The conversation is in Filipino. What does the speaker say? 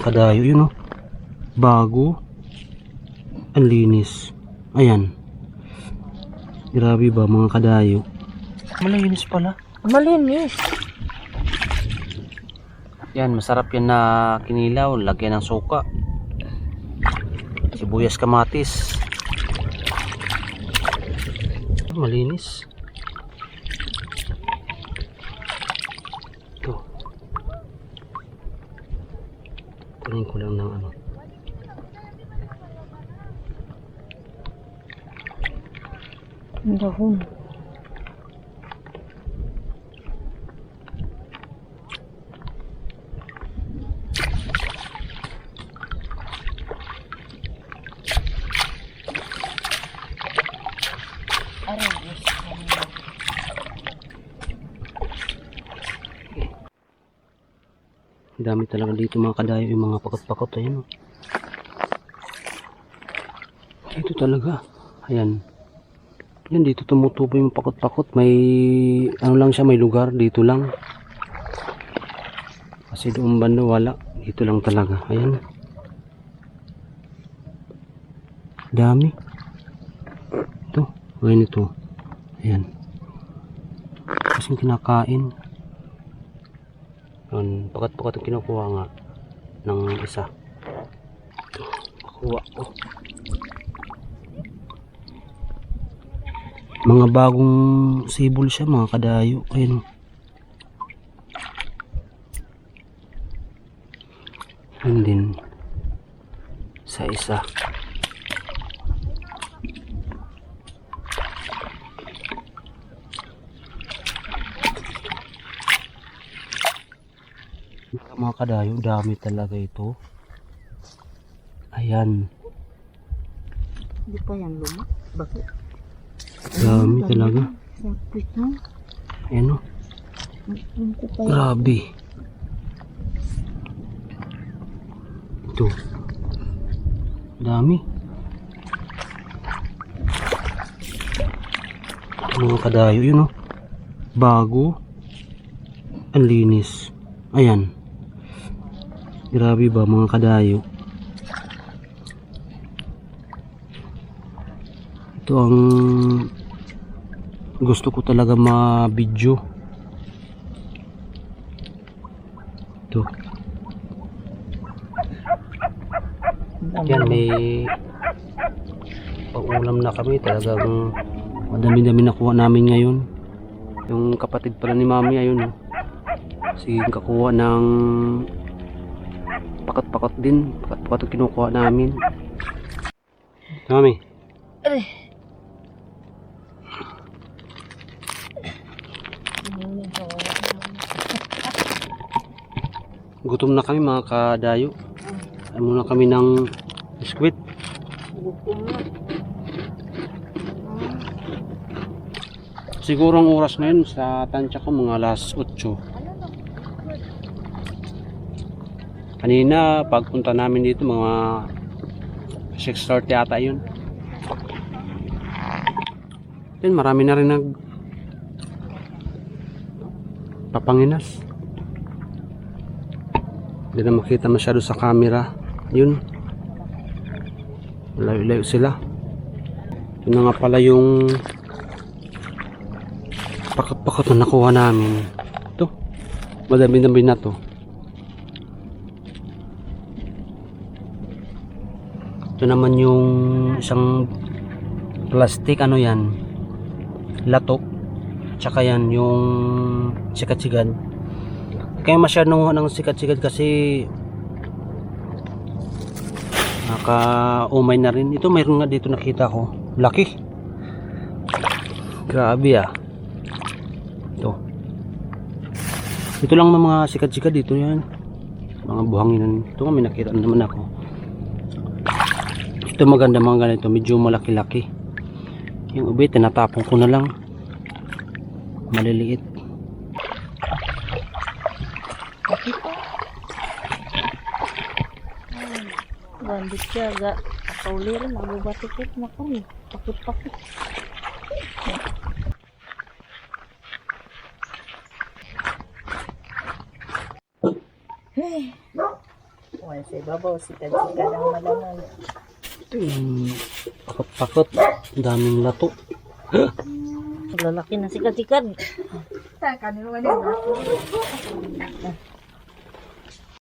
mga kadayo yun oh. Bago. Ang linis. Ayan. Grabe ba mga kadayo. Malinis pala. Malinis. Yan, masarap yan na kinilaw. Lagyan ng suka. Sibuyas kamatis. Malinis. Ito. Kunin ko lang ng ano. Dahon. Ang dami talaga dito mga kadayo yung mga pakot-pakot. Ayan. oh. Dito talaga. Ayan. Yan dito tumutubo yung pakot-pakot. May ano lang siya, may lugar dito lang. Kasi doon banda wala. Dito lang talaga. Ayan. Dami. Ito. Ayan ito. Ayan. Kasing kinakain. Yun, pakat-pakat ang kinukuha nga ng isa. Ito, makuha ko. Mga bagong sibol siya, mga kadayo. Ayun. oh. Yun din. Sa isa. Mga kadayo, dami talaga ito. Ayan. Hindi pa yan luma. Bakit? Dami talaga. Sapit na. Ayan o. Grabe. Ito. Dami. Ito mga kadayo yun o. Bago. Ang linis. Ayan. Grabe ba mga kadayo. Ito ang gusto ko talaga ma-video. Ito. Yan, may pang-ulam na kami. Talagang madami-dami nakuha namin ngayon. Yung kapatid pala ni mami, ayun. Oh. Si kakuha ng pakat-pakat din. Pakat-pakat ang kinukuha namin. Mami, gutom na kami mga kadayo. Ay muna kami ng na. Siguro ang oras ngayon sa tansya ko mga alas 8. Kanina pagpunta namin dito mga 6.30 ata yun. Yan marami na rin nag papanginas. Hindi na makita masyado sa camera. Yun. Layo-layo sila. Yun na nga pala yung pakat-pakat na nakuha namin. Ito. Madami-dami na to. Ito naman yung isang plastic ano yan. Latok. Tsaka yan yung sikat-sigad. Kaya masyadong ng sikat-sigad kasi naka-umay na rin. Ito mayroon nga dito nakita ko. Laki. Grabe ah. Ito. Ito lang ng mga sikat-sikat dito yan. Mga buhangin. Ito nga may nakita na naman ako. Ito maganda mga ganito. Medyo malaki-laki. Yung ubi, tinatapon ko na lang. Maliliit. Bakit pa? Bandit siya. Ga. Kaulirin. Ang batikit na kami. Pakit-pakit. Hey. Yan sa ibabaw, sikad-sikad ang malaman. Yung pakot-pakot. Daming lato. Lalaki na sikad-sikad. Ta, kanino yun.